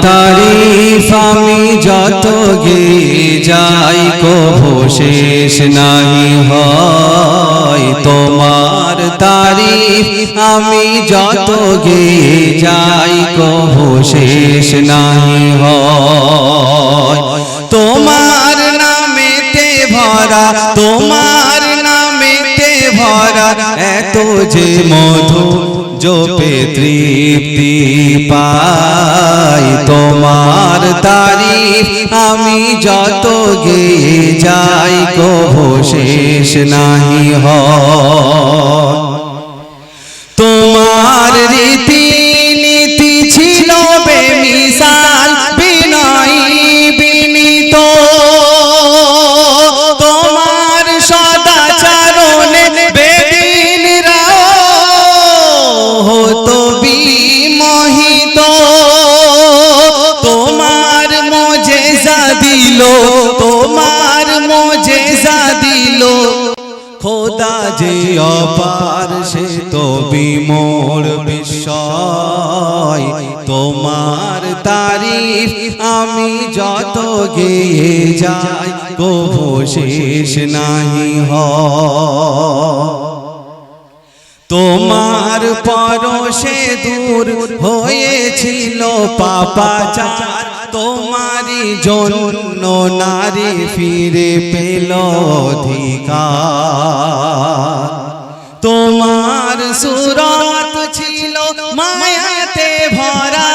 তারিফ আমি যত গে যাই কভু শেষ নাই হয়। তোমার তারিফ আমি যত গে যাই কভু শেষ নাই হয়। তোমার নামেতে ভরা, তোমার নামেতে ভরা, এত যে মধু জপে তৃপ্তি পাই তোমার তারিফ আমি যত গে যাই কভু শেষ নাহি হয়। তোমার রীতি খোদা যে অপার, সে তো বিমোর বিস্ময়। তোমার তারিফ আমি যত গেয়ে যাই কভু শেষ নাহি হয়। তোমার পরশে দূর হয়েছিল পাপাচার তোমারই জন্য নারী ফিরে পেল অধিকার। তোমার সুরত ছিল মায়াতে ভরা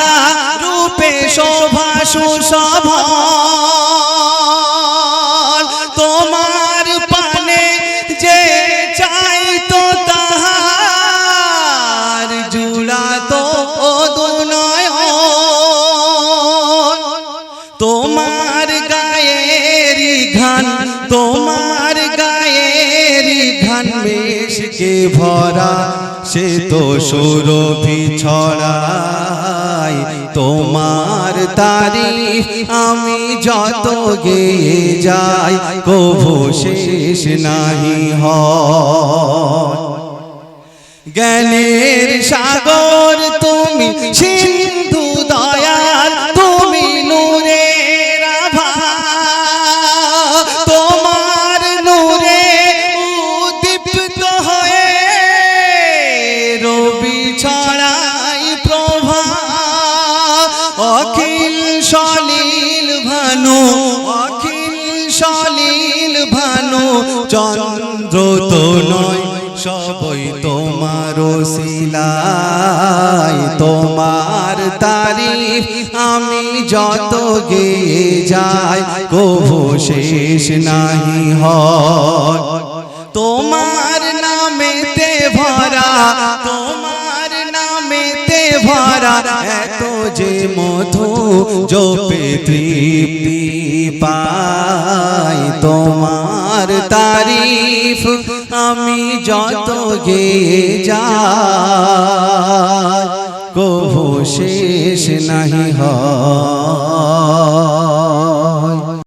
রূপে শোভা সুশোভা বেশকে ভরা, সে তো সুরভি ছড়াই তোমার তারিফ আমি যত গেয়ে যাই, কভু শেষ নাহি হয়। জ্ঞানের সাগর তুমি সিন্ধু দয়াল ছড়াই প্রভা, অখিল সলিল ভানু, অখিল সলিল ভানু, চন্দ্র তো নয়, সবই তোমার শিলাই তোমার তারিফ আমি যত গেয়ে যাই, কভু শেষ নাহি হয়। এত যে মধু জপে তৃপ্তি পাই তোমার তারিফ আমি যত গিয়ে যাই কভু শেষ নাহি হয়।